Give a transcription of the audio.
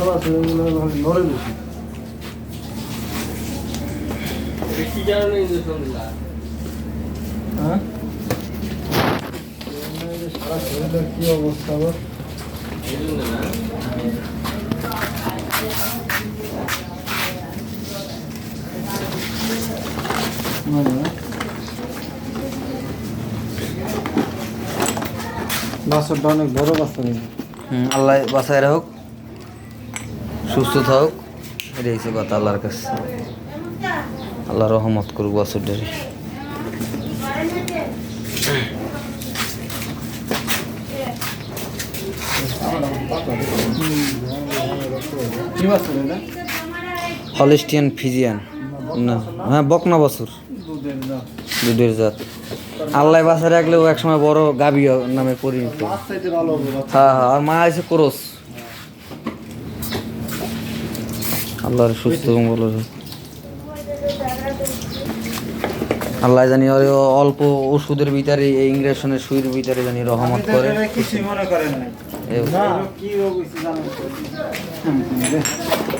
ভদ্র আছে এগুলো নড়ে বেশি। কি কারণে ইঞ্জেকশন দিলা? হ্যাঁ? সারা শরীরের কি অবস্থা অনেক বড় কিন্তু হুম আল্লাহ বাসায় রাখুক। সুস্থ থাকুক। এটাই হচ্ছে কথা আল্লাহর কাছে। আল্লাহ রহমত করুক বছরটারে। কি হলিস্টিয়ান ফিজিয়ান। না হ্যাঁ বকনা বছর। দুধের জাত। আল্লাহ বাসায় রাখলেও একসময় বড় গাবি নামে পরিণত। হ্যাঁ হ্যাঁ আর মা আছে ক্রোস। আল্লাহর সুস্থ এবং ভালো আল্লাহ জানি ওর অল্প ওষুধের ভিতরে এই ইংরেজনের সুইয়ের ভিতরে জানি রহমত করে। কিছু মনে করেন না কি রোগ?